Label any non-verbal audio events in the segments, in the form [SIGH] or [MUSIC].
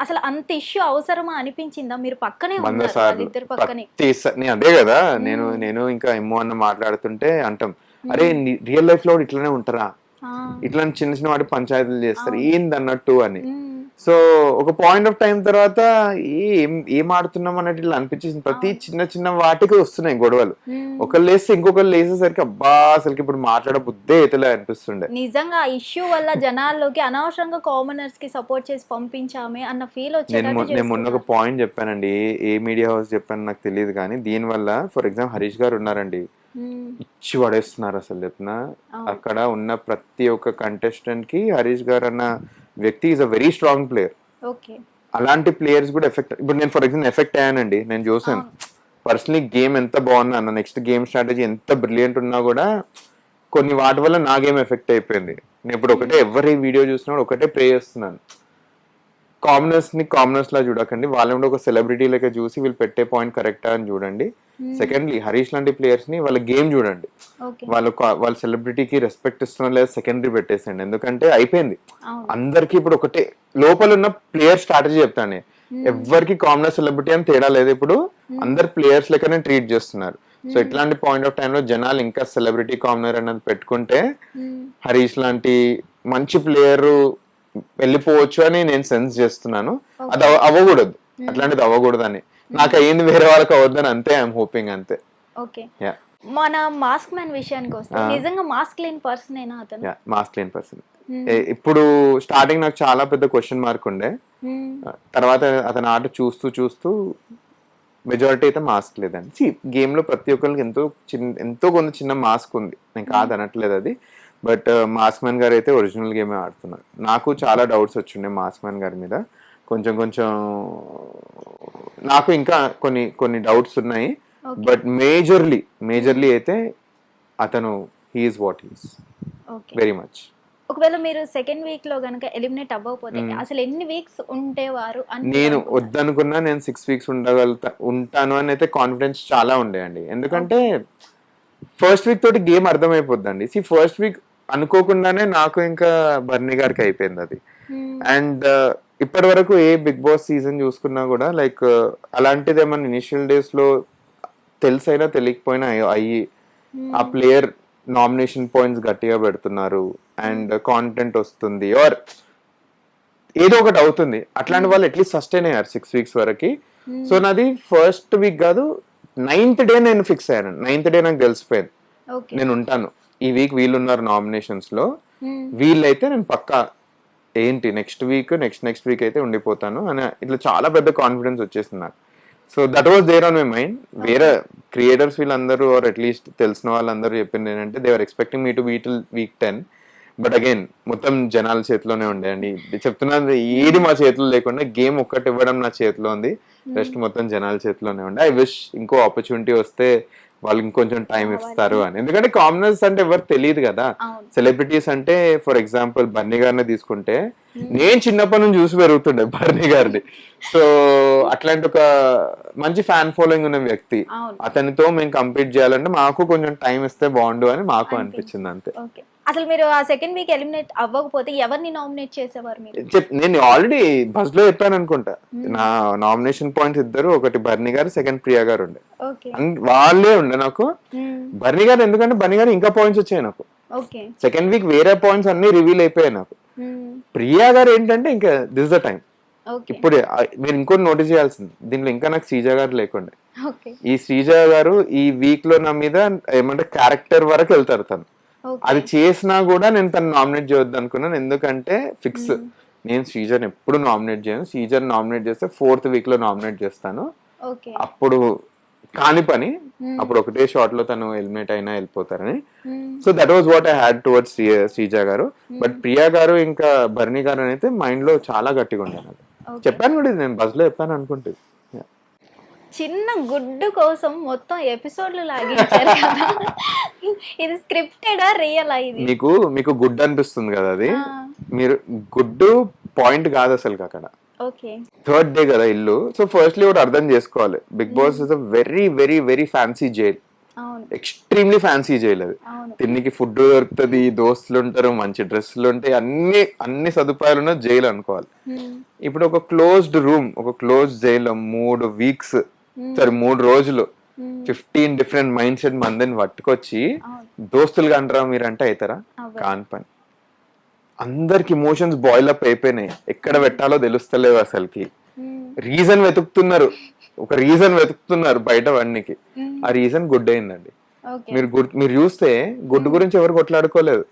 అసలు అంత ఇష్యూ అవసరమా అనిపించిందా? మీరు పక్కనే ఉన్నారు పక్కనే. నేను అదే కదా నేను నేను ఇంకా ఎమ్మో అన్న మాట్లాడుతుంటే అంటాం అరే రియల్ లైఫ్లో ఇట్లానే ఉంటారా? ఇట్లాంటి చిన్న చిన్న వాటి పంచాయతీలు చేస్తారు ఏంది అన్నట్టు అని. సో ఒక పాయింట్ ఆఫ్ టైం తర్వాత ఏం ఏం ఆడుతున్నాం అన్నట్టు ఇట్లా అనిపించేసింది. ప్రతి చిన్న చిన్న వాటికి వస్తున్నాయి గొడవలు. ఒకళ్ళు లేస్తే ఇంకొకళ్ళు లేసేసరికి అబ్బా అసలుకి ఇప్పుడు మాట్లాడ బుద్ధే ఎతలే అనిపిస్తుండే. నిజంగా ఇష్యూ వల్ల జనాల్లోకి అనవసరంగా కామనర్స్కి సపోర్ట్ చేసి పంపించామే అన్న ఫీల్ మొ- నేను మొన్న ఒక. పాయింట్ చెప్పానండి. ఏ- మీడియా హౌస్ చెప్పాను నాకు తెలియదు కానీ దీని వల్ల ఫర్ ఎగ్జాంపుల్ హరీష్ గారు ఉన్నారండి. ఇచ్చి పడేస్తున్నారు అసలు చెప్తున్నా. అక్కడ ఉన్న ప్రతి ఒక్క కంటెస్టెంట్కి హరీష్ గారు అన్న వ్యక్తి is a very strong player అలాంటి ప్లేయర్స్ కూడా ఎఫెక్ట్ ఇప్పుడు నేను ఫర్ ఎగ్జాంపుల్ ఎఫెక్ట్ అయ్యానండి నేను చూసాను పర్సనలీ గేమ్ ఎంత బాగున్నా నెక్స్ట్ గేమ్ స్ట్రాటజీ ఎంత బ్రిలియంట్ ఉన్నా కూడా కొన్ని వాటి వల్ల నా గేమ్ ఎఫెక్ట్ అయిపోయింది. నేను ఇప్పుడు ఒకటే ఎవరి వీడియో చూసినా ఒకటే ప్రే చేస్తున్నాను. కామనర్స్ని కామనర్స్ లా చూడకండి. వాళ్ళని ఒక సెలబ్రిటీ లెక్క చూసి వీళ్ళు పెట్టే పాయింట్ కరెక్టా అని చూడండి. సెకండ్లీ హరీష్ లాంటి ప్లేయర్స్ని వాళ్ళ గేమ్ చూడండి. వాళ్ళు వాళ్ళ సెలబ్రిటీకి రెస్పెక్ట్ ఇస్తున్నా లేదా సెకండరీ పెట్టేసండి ఎందుకంటే అయిపోయింది. అందరికి ఇప్పుడు ఒకటే లోపల ఉన్న ప్లేయర్ స్ట్రాటజీ చెప్తాను. ఎవరికి కామనర్ సెలబ్రిటీ అని తేడా లేదు ఇప్పుడు. అందరు ప్లేయర్స్ లెక్కనే ట్రీట్ చేస్తున్నారు. సో ఇట్లాంటి పాయింట్ ఆఫ్ టైంలో జనాలు ఇంకా సెలబ్రిటీ కామనర్ అన్నది పెట్టుకుంటే హరీష్ లాంటి మంచి ప్లేయర్ వెళ్ళిపోవచ్చు అని నేను సెన్స్ చేస్తున్నాను. అది అవ- అవ్వకూడదు. అట్లాంటిది అవ్వకూడదు అని నాకు అయ్యింది వేరే వాళ్ళకి అవ్వద్దని అంతే ఐఎమ్ హోపింగ్ అంతే. ఓకే యా మన మాస్క్ మ్యాన్ విషయానికి వస్తే నిజంగా మాస్క్ లేని పర్సన్ ఏనా అతను? మాస్క్ లేని పర్సన్ Hmm. ఇప్పుడు స్టార్టింగ్ నాకు చాలా పెద్ద క్వశ్చన్ మార్క్ ఉండే. తర్వాత అతని ఆట చూస్తూ చూస్తూ మెజారిటీ అయితే మాస్క్ లేదండి. Game లో ప్రతి ఒక్కరికి ఎంతో చిన్న ఎంతో కొంత చిన్న మాస్క్ ఉంది. నేను కాదు అనట్లేదు అది. బట్ మాస్క్ మ్యాన్ గారు అయితే ఒరిజినల్ గేమే ఆడుతున్నారు. నాకు చాలా డౌట్స్ వచ్చిండే మాస్క్ మ్యాన్ గారి మీద. కొంచెం కొంచెం నాకు ఇంకా కొన్ని కొన్ని డౌట్స్ ఉన్నాయి. బట్ మేజర్లీ మేజర్లీ అయితే అతను he's what he's very much ఒకవేళ మీరు సెకండ్ వీక్లో గనుక ఎలిమినేట్ అవ్వకపోతే అసలు ఎన్ని వీక్స్ ఉంటేవారు నేను వద్దనుకున్నా నేను సిక్స్ వీక్స్ ఉండగలుగుతా ఉంటాను అని అయితే కాన్ఫిడెన్స్ చాలా ఉండే అండి ఎందుకంటే ఫస్ట్ వీక్ తోటి గేమ్ అర్థమైపోద్దండి. సి ఫస్ట్ వీక్ అనుకోకుండానే నాకు ఇంకా బర్నీ గారికి అయిపోయింది అది. Hmm. అండ్ ఇప్పటి వరకు ఏ బిగ్ బాస్ సీజన్ చూసుకున్నా కూడా లైక్ అలాంటిది ఏమన్నా ఇనిషియల్ డేస్లో తెలిసైనా తెలియకపోయినా అయ్యి- అయ్యి ఆ ప్లేయర్ నామినేషన్ పాయింట్స్ గట్టిగా పెడుతున్నారు. అండ్ కాంటెంట్ వస్తుంది. ఆర్ ఏదో ఒకటి అవుతుంది. అట్లాంటి వాళ్ళు అట్లీస్ట్ సస్టైన్ అయ్యారు సిక్స్ వీక్స్ వరకు. సో నాది ఫస్ట్ వీక్ కాదు నైన్త్ డే నేను ఫిక్స్ అయ్యాను. నైన్త్ డే నాకు తెలిసిపోయింది. ఓకే నేను ఉంటాను. ఈ వీక్ వీళ్ళు ఉన్నారు నామినేషన్స్లో. Hmm. వీళ్ళైతే నేను పక్కా ఏంటి next week next next week అయితే ఉండిపోతాను అని ఇట్లా చాలా పెద్ద కాన్ఫిడెన్స్ వచ్చేసింది నాకు. So that was there on my mind వేరే క్రియేటర్స్ వీళ్ళందరూ ఆర్ అట్లీస్ట్ తెలిసిన వాళ్ళందరూ చెప్పింది ఏంటంటే they were expecting me to wait week ten but again మొత్తం జనాల చేతిలోనే ఉండే అండి. ఇది చెప్తున్నాను ఏది మా చేతిలో లేకుండా గేమ్ ఒక్కటి ఇవ్వడం నా చేతిలో ఉంది. రెస్ట్ మొత్తం జనాల చేతిలోనే ఉండే. ఐ విష్ ఇంకో ఆపర్చునిటీ వస్తే వాళ్ళు ఇంకొంచెం టైం ఇస్తారు అని. ఎందుకంటే కామనర్స్ అంటే ఎవరు తెలియదు కదా. సెలబ్రిటీస్ అంటే ఫర్ ఎగ్జాంపుల్ బర్నీ గారిని తీసుకుంటే నేను చిన్నప్పటి నుంచి చూసి పెరుగుతుండే బర్నీ గారిని. సో అట్లాంటి ఒక మంచి ఫ్యాన్ ఫాలోయింగ్ ఉన్న వ్యక్తి. అతనితో మేము కంప్లీట్ చేయాలంటే మాకు కొంచెం టైం ఇస్తే బాగుండు అని మాకు అనిపించింది. అంతే. అసలు మీరు ఆ సెకండ్ వీక్ ఎలిమినేట్ అవ్వకపోతే ఎవరిని నామినేట్ చేసేవారు మీరు? నేను ఆల్రెడీ బస్లో చెప్పాను అనుకుంటా. నా నామినేషన్ పాయింట్స్ ఇద్దరు ఒకటి బర్నీ గారు సెకండ్ ప్రియా గారు ఉండే. వాళ్ళే ఉండే నాకు. బర్నీ గారు ఎందుకంటే బర్నీ గారు ఇంకా పాయింట్స్ వచ్చాయి నాకు. సెకండ్ వీక్ వేరే పాయింట్స్ అన్ని రివీల్ అయిపోయాయి నాకు. ప్రియా గారు ఏంటంటే ఇంకా దిస్ ద టైం ఇప్పుడు మీరు ఇంకోటి నోటీస్ చేయాల్సింది. దీంట్లో ఇంకా నాకు శ్రీజ గారు లేకుండే. ఈ శ్రీజ గారు ఈ వీక్లో నా మీద ఏమంటే క్యారెక్టర్ వరకు వెళ్తారు తను. అది చేసినా కూడా నేను తను నామినేట్ చేయొద్దు అనుకున్నాను. ఎందుకంటే ఫిక్స్. నేను శ్రీజర్ ఎప్పుడు నామినేట్ చేయను. శ్రీజర్ నామినేట్ చేస్తే ఫోర్త్ వీక్లో నామినేట్ చేస్తాను. అప్పుడు కాని పని. అప్పుడు ఒకటే షాట్లో తను ఎలిమినేట్ అయినా వెళ్ళిపోతారని. So that was what I had towards Srija garu. But Priya గారు ఇంకా భరణి గారు అయితే మైండ్లో చాలా గట్టిగా Okay. చెప్పాను కూడా ఇది నేను బస్లో చెప్పాను అనుకుంటుంది చిన్న గుడ్డు కోసం మొత్తం ఎపిసోడ్లు లాగించారు కదా. ఇది స్క్రిప్టెడా రియలా ఇది? మీకు మీకు గుడ్ అనిపిస్తుంది కదా అది. మీరు గుడ్డు పాయింట్ కాదు అసలు అక్కడ. థర్డ్ డే కదా ఇల్లు. సో ఫస్ట్లీ ఒకటి అర్థం చేసుకోవాలి. Bigg Boss is a very very very fancy jail. Extremely fancy jail అది. తిన్నికి ఫుడ్ దొరుకుతుంది దోస్తులు ఉంటారు మంచి డ్రెస్సులు ఉంటాయి అన్ని అన్ని సదుపాయాలు ఉన్న జైలు అనుకోవాలి. ఇప్పుడు ఒక క్లోజ్డ్ రూమ్ ఒక క్లోజ్ జైల్లో మూడు వీక్స్ సరే మూడు రోజులు ఫిఫ్టీన్ డిఫరెంట్ మైండ్ సెట్ మందిని పట్టుకొచ్చి అంటారా మీరంటే అవుతారా? అవ్వదు. కాని పని. అందరికి ఇమోషన్స్ బాయిల్ అప్ అయిపోయినాయి. ఎక్కడ పెట్టాలో తెలుస్తలేవు అసలుకి. రీజన్ వెతుకుతున్నారు. ఒక రీజన్ వెతుకుతున్నారు బయట వాడికి. ఆ రీజన్ గుడ్ అయిందండి. మీరు గుడ్ మీరు చూస్తే గుడ్డు గురించి ఎవరు కొట్లాడుకోలేదు.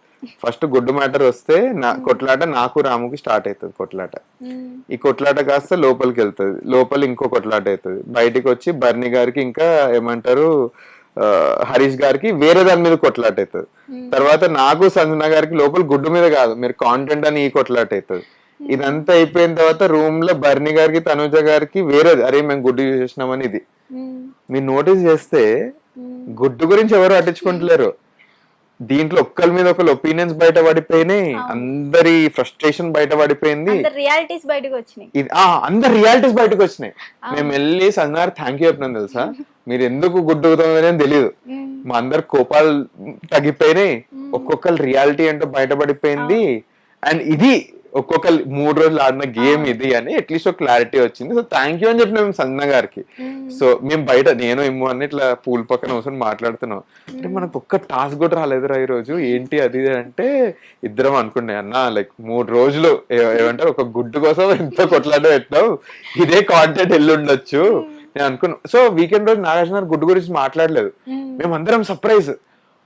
ఫస్ట్ గుడ్డు మ్యాటర్ వస్తే నా కొట్లాట నాకు రాముకి స్టార్ట్ అవుతుంది కొట్లాట. ఉమ్, ఈ కొట్లాట కాస్త లోపలికి వెళ్తుంది. లోపల ఇంకో కొట్లాట అవుతుంది. బయటికి వచ్చి బర్ని గారికి ఇంకా ఏమంటారు హరీష్ గారికి వేరే దాని మీద కొట్లాట అవుతుంది తర్వాత నాకు సంజన గారికి లోపల గుడ్డు మీద కాదు మీరు కాంటెంట్ అని ఈ కొట్లాట అవుతుంది ఇదంతా అయిపోయిన తర్వాత రూమ్లో బర్ని గారికి తనుజ గారికి వేరేది అరే మేము గుడ్డు చేసినామని ఇది. ఉమ్, మీరు నోటీస్ చేస్తే గుడ్డు గురించి ఎవరు పట్టించుకుంటలేరు. దీంట్లో ఒక్కరి మీద ఒకరు ఒపీనియన్స్ బయట పడిపోయినాయి అందరి ఫ్రస్ట్రేషన్ బయట పడిపోయింది అందరు రియాలిటీస్ బయటకు వచ్చినాయి ఇది అందరు రియాలిటీస్ బయటకు వచ్చినాయి మేము వెళ్ళి సంగారు థ్యాంక్ యూ చెప్పినాం తెలుసా? [LAUGHS] మీరు ఎందుకు గుడ్డుకుతామని తెలియదు ఉమ్, మా అందరు కోపాలు తగ్గిపోయినాయి. ఒక్కొక్కరు రియాలిటీ ఏంటో బయటపడిపోయింది. అండ్ ఇది ఒక్కొక్కరు మూడు రోజులు ఆడిన గేమ్ ఇది అని అట్లీస్ట్ ఒక క్లారిటీ వచ్చింది. సో థ్యాంక్ యూ అని చెప్పిన మేము సంజన గారికి సో మేము బయట నేను ఏమో అని ఇట్లా పూల్ పక్కన కూర్చొని మాట్లాడుతున్నాం. అంటే మనకు ఒక్క టాస్క్ కూడా రాలేదురా ఈ రోజు ఏంటి అది అంటే ఇద్దరం అనుకున్నాయి. అన్న లైక్ మూడు రోజులు ఏమంటారు? ఒక గుడ్డు కోసం ఎంతో కొట్లాట పెట్టావు ఇదే కాంటెంట్ ఉండొచ్చు. నేను అనుకున్నా. సో వీకెండ్ రోజు నాగార్జున గారు గుడ్డు గురించి మాట్లాడలేదు. మేమందరం సర్ప్రైజ్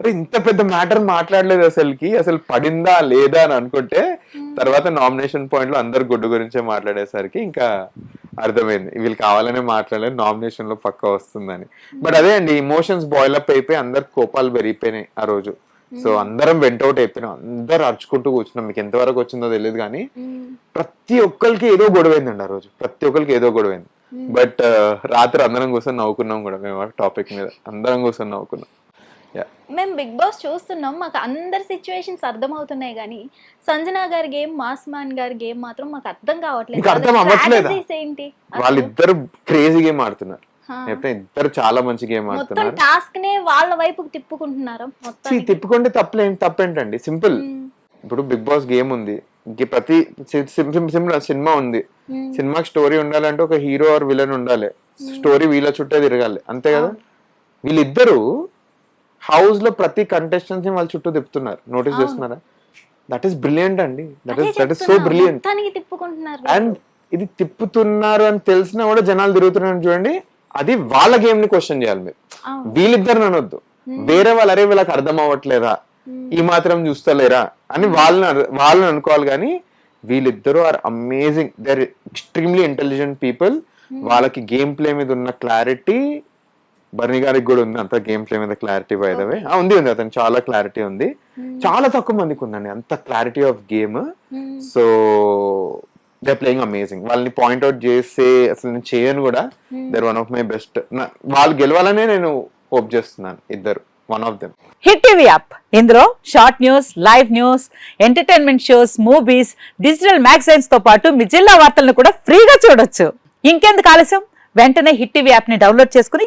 ఇంత పెద్ద మ్యాటర్ మాట్లాడలేదు అసలుకి. అసలు పడిందా లేదా అని అనుకుంటే తర్వాత నామినేషన్ పాయింట్లో అందరు గుడ్డు గురించే మాట్లాడేసరికి ఇంకా అర్థమైంది. వీళ్ళు కావాలనే మాట్లాడలేదు నామినేషన్లో పక్క వస్తుందని. బట్ అదే అండి ఇమోషన్స్ బాయిల్ అప్ అయిపోయి అందరు కోపాలు పెరిగిపోయినాయి ఆ రోజు. సో అందరం వెంటౌట్ అయిపోయినాం. అందరు అరుచుకుంటూ కూర్చున్నాం. మీకు ఎంతవరకు వచ్చిందో తెలియదు కానీ ఉమ్, ప్రతి ఒక్కరికి ఏదో గొడవైందండి ఆ రోజు. ప్రతి ఒక్కరికి ఏదో గొడవైంది. బట్ రాత్రి అందరం కూర్చొని నవ్వుకున్నాం కూడా మేము టాపిక్ మీద. అందరం కూర్చొని నవ్వుకున్నాం. మేము బిగ్ బాస్ చూస్తున్నాం. మాకు అందరి సిచ్యువేషన్స్ అర్థమవుతున్నాయి కానీ సంజన గారి గేమ్ మాస్మాన్ గారి గేమ్ మాత్రం మాకు అర్థం కావట్లేదు. అర్థం అవ్వట్లేదా? ఏంటి? వాళ్ళిద్దరు క్రేజీ గేమ్ ఆడుతున్నారు. ఇద్దరు చాలా మంచి గేమ్ ఆడుతున్నారు. టాస్క్ నే వాళ్ళ వైపుకి తిప్పుకుంటున్నారు తిప్పుకుంటే తప్పలేం తప్పేంటండి? సింపుల్ ఇప్పుడు బిగ్ బాస్ గేమ్ ఉంది. ఇంక ప్రతి సినిమా ఉంది. సినిమాకి స్టోరీ ఉండాలంటే ఒక హీరో ఆర్ విలన్ ఉండాలి. స్టోరీ వీళ్ళ చుట్టే తిరగాలి. అంతే కదా? వీళ్ళిద్దరు హౌస్లో ప్రతి కంటెస్టెన్స్ని వాళ్ళ చుట్టూ తిప్పుతున్నారు. నోటీస్ చేస్తున్నారా? దట్ ఈస్ బ్రిలియంట్ అండి. That is that is so brilliant and ఇది తిప్పుతున్నారు అని తెలిసినా కూడా జనాలు తిరుగుతున్నారు చూడండి. అది వాళ్ళ గేమ్ని క్వశ్చన్ చేయాలి మీరు. వీళ్ళిద్దరు అనొద్దు. వేరే వాళ్ళు అరే వీళ్ళకి అర్థం అవ్వట్లేదా? ఈ మాత్రం చూస్తలేరా? అని వాళ్ళని వాళ్ళని అనుకోవాలి కానీ వీళ్ళిద్దరూ are amazing they're extremely intelligent people వాళ్ళకి గేమ్ ప్లే మీద ఉన్న క్లారిటీ బర్నీ గారికి కూడా ఉంది. అంత గేమ్ ప్లే మీద క్లారిటీ బైదవే ఉంది ఉంది. అతను చాలా క్లారిటీ ఉంది. చాలా తక్కువ మందికి ఉందండి. అంత clarity of game Hmm. So they playing amazing వాళ్ళని పాయింట్అవుట్ చేసే అసలు నేను చేయను కూడా. They're one of my best వాళ్ళు గెలవాలనే నేను హోప్ చేస్తున్నాను ఇద్దరు. One of them Hit TV app. ఇందులో short news live news entertainment shows movies digital మ్యాగజైన్స్తో పాటు మీ జిల్లా వార్తలను కూడా ఫ్రీగా చూడొచ్చు. ఇంకెందుకు ఆలస్యం? వెంటనే హిట్ టీవీ యాప్ని డౌన్లోడ్ చేసుకుని